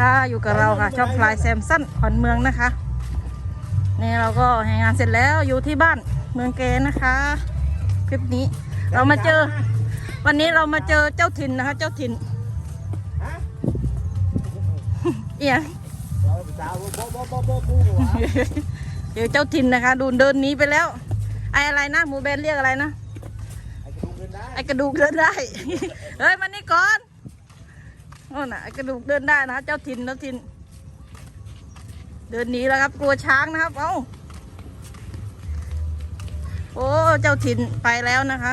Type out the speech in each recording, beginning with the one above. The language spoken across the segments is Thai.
ค่ะอยู่กับเราค่ะช่องพลายแซมสั้นขอนเมืองนะคะนี่เราก็แห่งานเสร็จแล้วอยู่ที่บ้านเมืองเกนะคะ คลิปนี้เรามาเจอ วันนี้เรามาเจอเจ้าถิ่นนะคะ เจ้าถิ่นเอียงเราสาวบ่บ่บ่บ่บูหัวเดี๋ยวเจ้าถิ่นนะคะ ดูเดินหนีไปแล้ว ไออะไรนะหมูเบนเรียกอะไรนะไอ้กระดูกเงินได้ไอกระดูกเดินได้ เฮ้ยมันนี่ก่อนโน่นน่ะกระดูกเดินได้นะคะเจ้าถิ่นเจ้าถิ่นเดินหนีแล้วครับ กลัวช้างนะครับ เอ้า โอ้เจ้าถิ่นไปแล้วนะคะ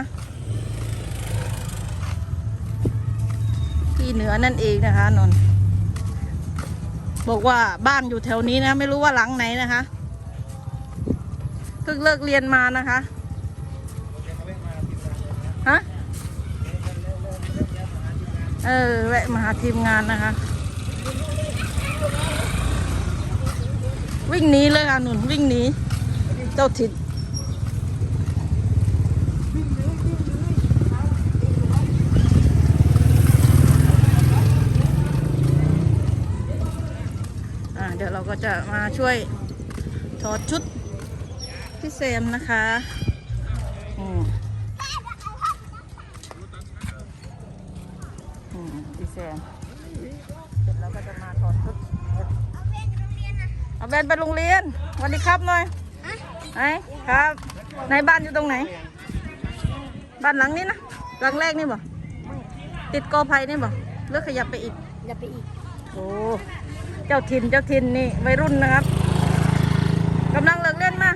ที่เหนือนั่นเองนะคะนนบอกว่าบ้านอยู่แถวนี้นะ ไม่รู้ว่าหลังไหนนะคะเพิ่งเลิกเรียนมานะคะ ฮะ เออแวะมาหาทีมงานนะคะ วิ่งหนีเลยค่ะหนุนวิ่งหนีเจ้าถิ่นเดี๋ยวเราก็จะมาช่วยถอดชุดพี่เซมนะคะ อืมพี่แซมเสร็จแล้วก็จะมาถอดชุดเอาแบนไปโรงเรียนสวัสดีครับหน่อยไหนครับในบ้านอยู่ตรงไหน บ้านหลังนี้นะหลังแรกนี่บ่ติดกอไผ่นี่บ่เลือกขยับไปอีกอย่าไปอีกโอ้เจ้าถิ่นเจ้าถิ่นนี่วัยรุ่นนะครับกำลังเลิกเล่นมา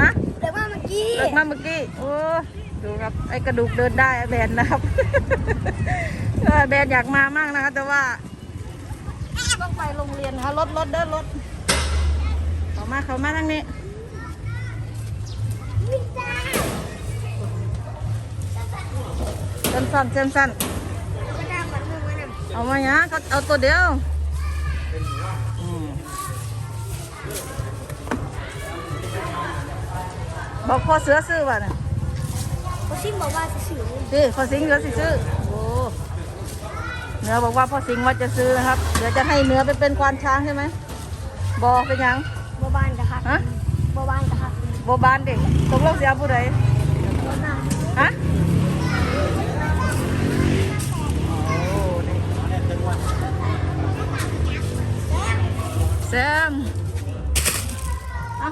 ฮะแต่ว่าเมื่อกี้เลิกมาเมื่อกี้โอ้ ดูครับ ไอ้กระดูกเดินได้ไอแบนนะครับ แบนอยากมามากนะคะแต่ว่า ต้องไปโรงเรียนนะคะรถรถเดินรถเขามาเขามาทางนี้สั้นสั้นสั้นสั้นก็ได้ก่อนมึงไว้นะๆเอามาเนี้ยก็เอาตัวเดียวบอกพ่อเสือซื้อว่ะเนี่ย เขาชิมบอกว่าจะสื่อดิพ่อสิงห์เหลือสิซื้อโอ้เนื้อบอกว่าพ่อสิงห์ว่าจะซื้อนะครับ เดี๋ยวจะให้เนื้อไปเป็นควานช้างใช่ไหมบอเป็นหยังบัวบานกะค่ะฮะบัวบานกะค่ะบอบานเด็กตกลงเสียผู้ใดบัวบานฮะโอ้นี่แซมเอา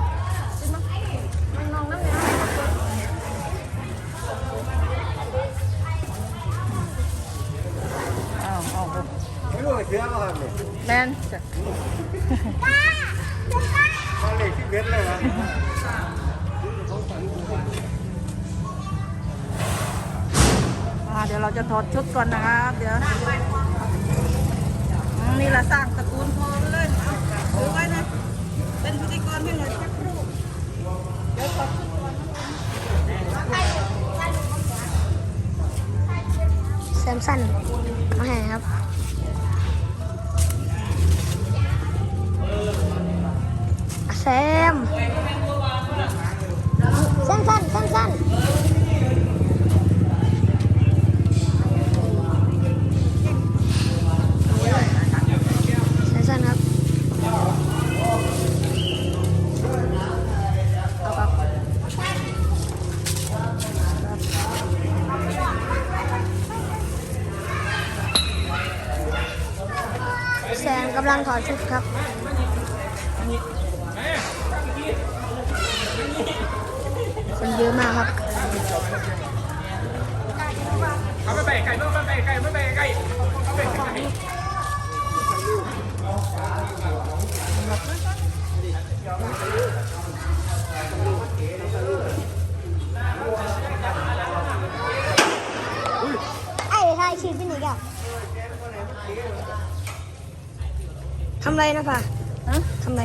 ขึ้นมามันนองน้ำเนื้อ เอาเอาไม่รู้เชื่อว่าครับเนี่ยแมนจ้ะมาเลที่เบ็ดเลยวะอ่าเดี๋ยวเราจะถอดชุดก่อนนะครับเดี๋ยวนี่ละสร้างตระกูลพอไปเลยเอาถือไว้นะเป็นพิธีกรให้หน่อยสักครู่เดี๋ยวถอดชุดก่อน แซมสันมาให้ครับ กำลังถอดชุดครับำไรนะป่ะฮะทำไร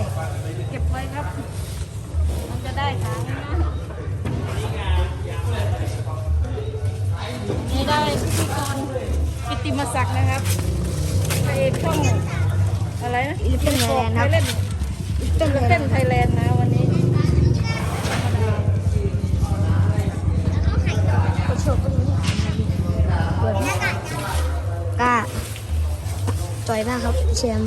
เก็บไว้ครับ มันจะได้ทางนะนี่ได้พิธีกรกิตติมศักดิ์นะครับพระเอกช่องอะไรนะอีเป็นไทยแลนด์ครับเล่นเป็นเต้นไทยแลนด์นะวันนี้กระโชกก็มีกล้าต่อยมากครับเชม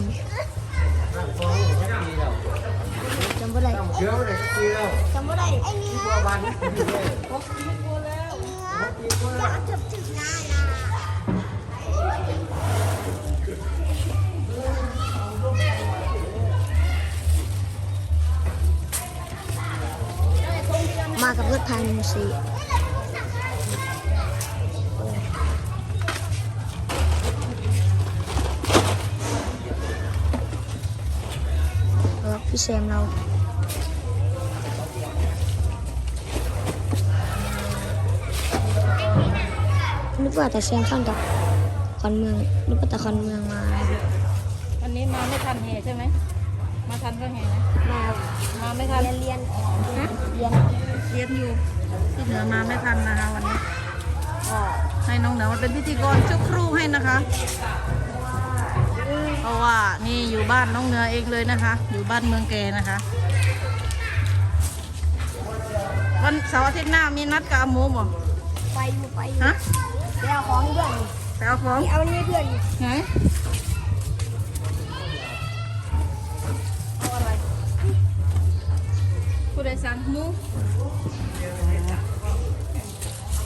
จำบ่ได้เชื่อเลยปีแล้จำบ่ได้ไอ้เนื้อตัววันนี้ปีเลยอยากจับถึงหน้านะมากับรถพายหนึ่งสี พี่แซมเรานึกว่าแต่เชียงข้างกับคอนเมืองนึกว่าแต่คอนเมืองมาวันนี้มาไม่ทันแห่ใช่ไหมมาทันก็แห่นะมามาไม่ทันเรียนเรียนฮะเรียนเรียนอยู่ที่เหนือมาไม่ทันนะคะวันนี้ก็ให้น้องเหนือมาเป็นพิธีกรชั่วครู่ให้นะคะ เพราะว่านี่อยู่บ้านน้องเหนือเองเลยนะคะ อยู่บ้านเมืองแกนะคะ วันเสาร์อาทิตย์หน้ามีนัดกับอาหมูบ่ไปอยู่ไปอยู่ฮะไปเอาของเพื่อนไปเอาของนี่เอาอันนี้ให้เพื่อนอยู่ไหนเอาอะไรผู้โดยสารหมู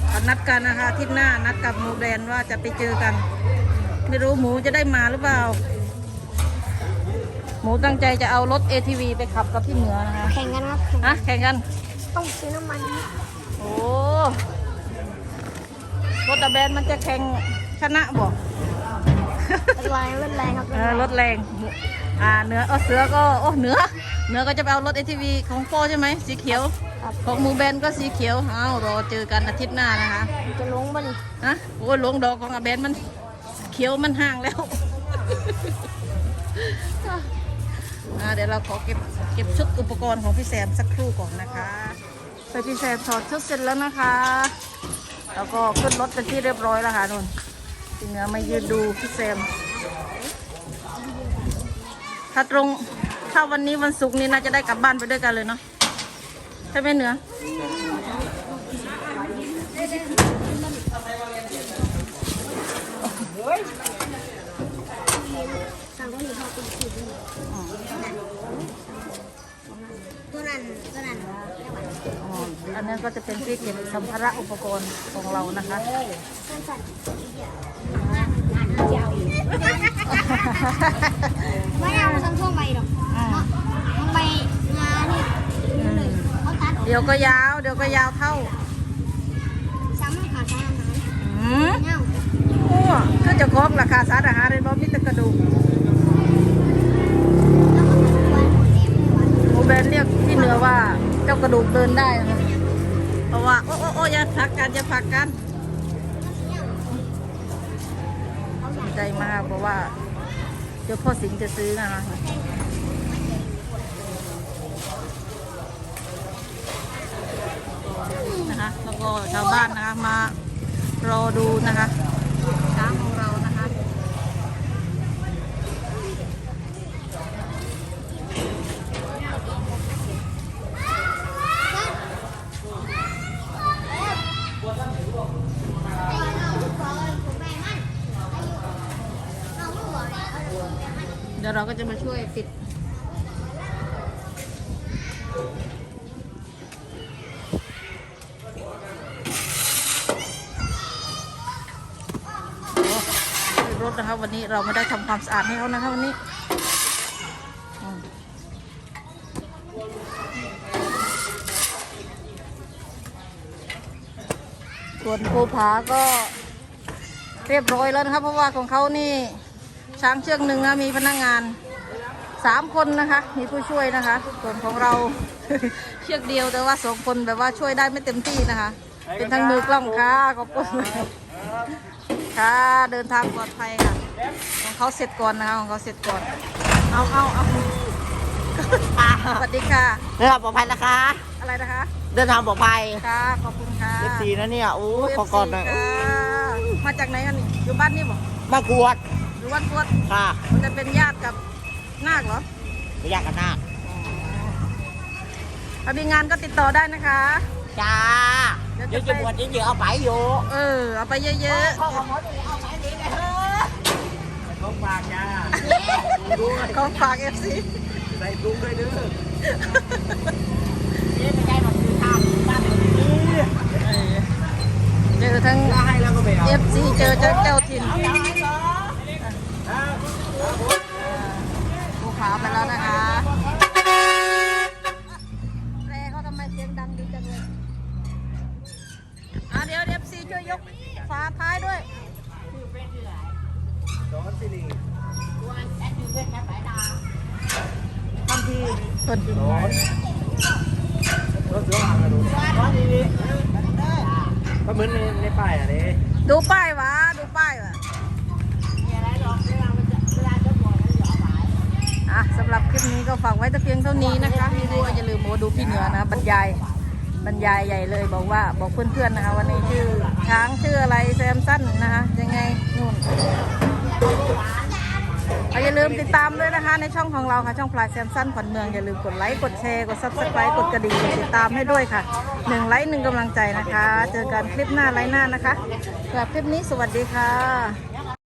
เอานัดกันนะคะอาทิตย์หน้านัดกับหมูแบรนด์ว่าจะไปเจอกัน ไม่รู้หมูจะได้มาหรือเปล่า หมูตั้งใจจะเอารถ ATV ไปขับกับที่เหนือนะคะแข่งกันครับแข่งฮะแข่งกัน ต้องซื้อน้ำมันโอ้รถอะแบรนด์มันจะแข่งชนะบอกรถแรงรถแรงครับเออรถแรงอ่าเนื้อเออเสือก็โอ้เนื้อเนื้อก็จะไปเอารถ ATV ของโฟใช่ไหมสีเขียว ครับของหมูแบนก็สีเขียวอ้าวรอเจอกันอาทิตย์หน้านะคะ จะลงบ่นี่ฮะโอ้ยหลวงดอกของอาแบนมัน เขียวมันห่างแล้วอ่า เดี๋ยวเราขอเก็บเก็บชุดอุปกรณ์ของพี่แซมสักครู่ก่อนนะคะไปพี่แซมถอดชุดเสร็จแล้วนะคะ แล้วก็ขึ้นรถเป็นที่เรียบร้อยแล้วค่ะนุ่นทีเหนือมายืนดูพี่แซม ถ้าตรงถ้าวันนี้วันศุกร์นี้น่าจะได้กลับบ้านไปด้วยกันเลยเนาะใช่ไหมเหนือ สั่งก็มีข้าวเป็นขีดนี่ตัวนั้นตัวนั้นอ๋ออันนั้นก็จะเป็นที่เก็บสัมภาระอุปกรณ์ของเรานะคะสั้นสั้นไม่เอาทั้งทั่วไปหรอกทั้งใบงานี่นี่เดี๋ยวก็ยาว เดี๋ยวก็ยาวเท่าซ้ำขาดสารอาหารอืมเน่าโอ้ก็จะครบราคาสารอาหารเลยเพราะมีแต่กระดูก แบนเรียกที่เหนือว่าเจ้ากระดูกเดินได้นะคะเพราะว่าโอ้โอ้โอ้อย่าผลักกันอย่าผลักกันดีใจมากเพราะว่าเดี๋ยวพ่อสิงห์จะซื้อนะคะนะคะ แล้วก็ชาวบ้านนะคะมารอดูนะคะช้างของเรานะคะ เดี๋ยวเรา ก็จะมาช่วยปิด รถนะคะวันนี้เราไม่ได้ทำความสะอาดให้เขานะคะวันนี้ส่วนภูผาก็เรียบร้อยแล้วนะครับเพราะว่าของเขานี่ ช้างเชือกหนึ่งนะมีพนักงานสามคนนะคะ มีผู้ช่วยนะคะ ส่วนของเราเชือกเดียวแต่ว่าสองคนแบบว่าช่วยได้ไม่เต็มที่นะคะ เป็นทั้งมือกล้องค่ะขอบคุณค่ะเดินทางปลอดภัยค่ะ ของเขาเสร็จก่อนนะคะของเขาเสร็จก่อน เอาเอาเอาสวัสดีค่ะเดินทางปลอดภัยนะคะ อะไรนะคะ เดินทางปลอดภัยค่ะขอบคุณค่ะเอฟซีนะเนี่ยโอ้โอ้ขอก่อนหน่อยค่ะมาจากไหนกันนี่อยู่บ้านนี่บ่มากวด อยู่วัดกวดค่ะมันจะเป็นญาติกับนาคเหรอไม่ยากกันนาคถ้ามีงานก็ติดต่อได้นะคะ จ้าเดี๋เดี๋ยยววจะจะไปบวชเดี๋ยวเอาไปอยู่ เออ เอาไปเยอะพ่อของหมอจะเอาไปดีเลยเฮ้ยๆของฝากจ้าของฝากเอฟซีใส่ตุ้งด้วยเด้อนี่ไม่ใช่หรอกคือทำบ้านแบบนี้เจอทั้งถ้าให้แล้วก็ไม่เอาเอฟซีเจอเจ้าเจ้าถิ่นภูผาไปแล้วนะคะแรเขาทำไมเสียงดังดีจังเลยอะเดี๋ยวเอฟซีช่วยยกฝาท้ายด้วยสอนสิริทำทีเปิดสอนรถเสือหางกระดูกสอนดีๆก็เหมือนในในป้ายอะนี่ดูป้ดูป้ายวะอะสำ หรับคลิปนี้ก็ฝากไว้แต่เพียงเท่านี้นะคะพี่บัวอย่าลืมโมดูพี่เหนือนะบรรยายบรรยายใหญ่เลยบอกว่าบอกเพื่อนๆนะคะวันนี้ชื่อช้างชื่ออะไรแซมสั้นนะคะยังไงนู่นอย่าลืมติดตามด้วยนะคะ ในช่องของเราค่ะช่องพลายแซมสั้นขวัญเมืองอย่าลืมกดไลค์กดแชร์กดซับสไครต์กดกระดิ่งกดติดตามให้ด้วยค่ะหนึ่งไลค์หนึ่งกำลังใจนะคะ เจอกันคลิปหน้าไลค์หน้านะคะสำหรับคลิปนี้สวัสดีค่ะ